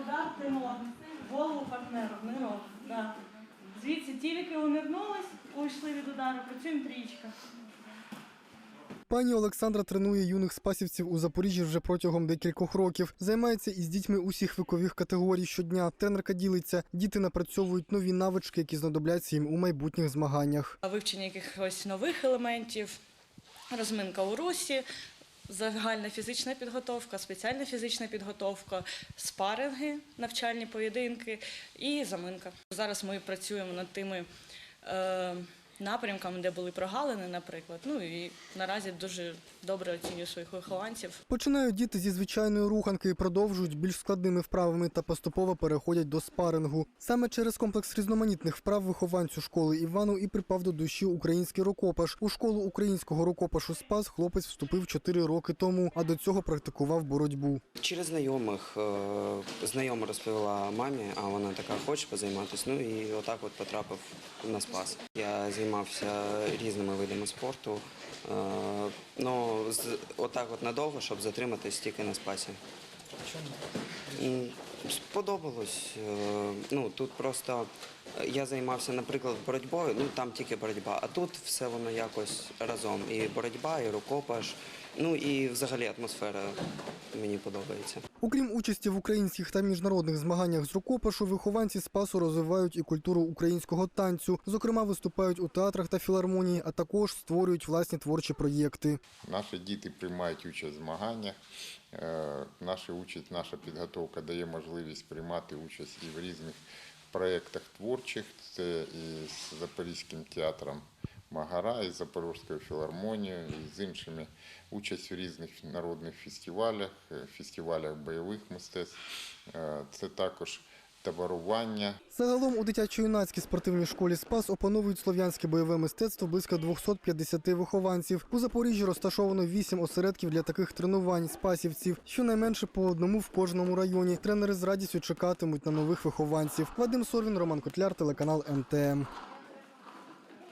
удар ти голову партнеру, не рог. Да. Звідси тільки унирнулись, уйшли від удару, працюємо трічка. Пані Олександра тренує юних спасівців у Запоріжжі вже протягом декількох років. Займається із дітьми усіх вікових категорій щодня. Тренерка ділиться, діти напрацьовують нові навички, які знадобляться їм у майбутніх змаганнях. Вивчення якихось нових елементів, розминка у русі, загальна фізична підготовка, спеціальна фізична підготовка, спаринги, навчальні поєдинки і заминка. Зараз ми працюємо над тими напрямками, де були прогалини, наприклад. Ну і наразі дуже добре оцінюю своїх вихованців. Починають діти зі звичайної руханки і продовжують більш складними вправами та поступово переходять до спарингу. Саме через комплекс різноманітних вправ вихованцю школи Івану і припав до душі український рукопаш. У школу українського рукопашу Спас хлопець вступив 4 роки тому, а до цього практикував боротьбу. Через знайомих е, знайома розповіла мамі, а вона така хоче позайматися. Ну і отак от потрапив на спас. Я займався різними видами спорту. е, Ну, отак от надовго, щоб затриматись тільки на спасі. Чому? Сподобалось. Е, Ну, тут просто я займався, наприклад, боротьбою, ну там тільки боротьба, а тут все воно якось разом. І боротьба, і рукопаш, ну і взагалі атмосфера мені подобається. Окрім участі в українських та міжнародних змаганнях з рукопашу, вихованці спасу розвивають і культуру українського танцю. Зокрема, виступають у театрах та філармонії, а також створюють власні творчі проєкти. Наші діти приймають участь в змаганнях. Е, Наша участь, наша підготовка дає можливість приймати участь і в різних проєктах творчих. Це і з Запорізьким театром Магара, і з Запорізькою філармонією, і з іншими участь у різних народних фестивалях, фестивалях бойових мистецтв. Е, Це також таборування. Загалом у дитячо-юнацькій спортивній школі Спас опановують слов'янське бойове мистецтво близько 250 вихованців. У Запоріжжі розташовано 8 осередків для таких тренувань спасівців, щонайменше по одному в кожному районі. Тренери з радістю чекатимуть на нових вихованців. Вадим Сорвін, Роман Котляр, телеканал МТМ.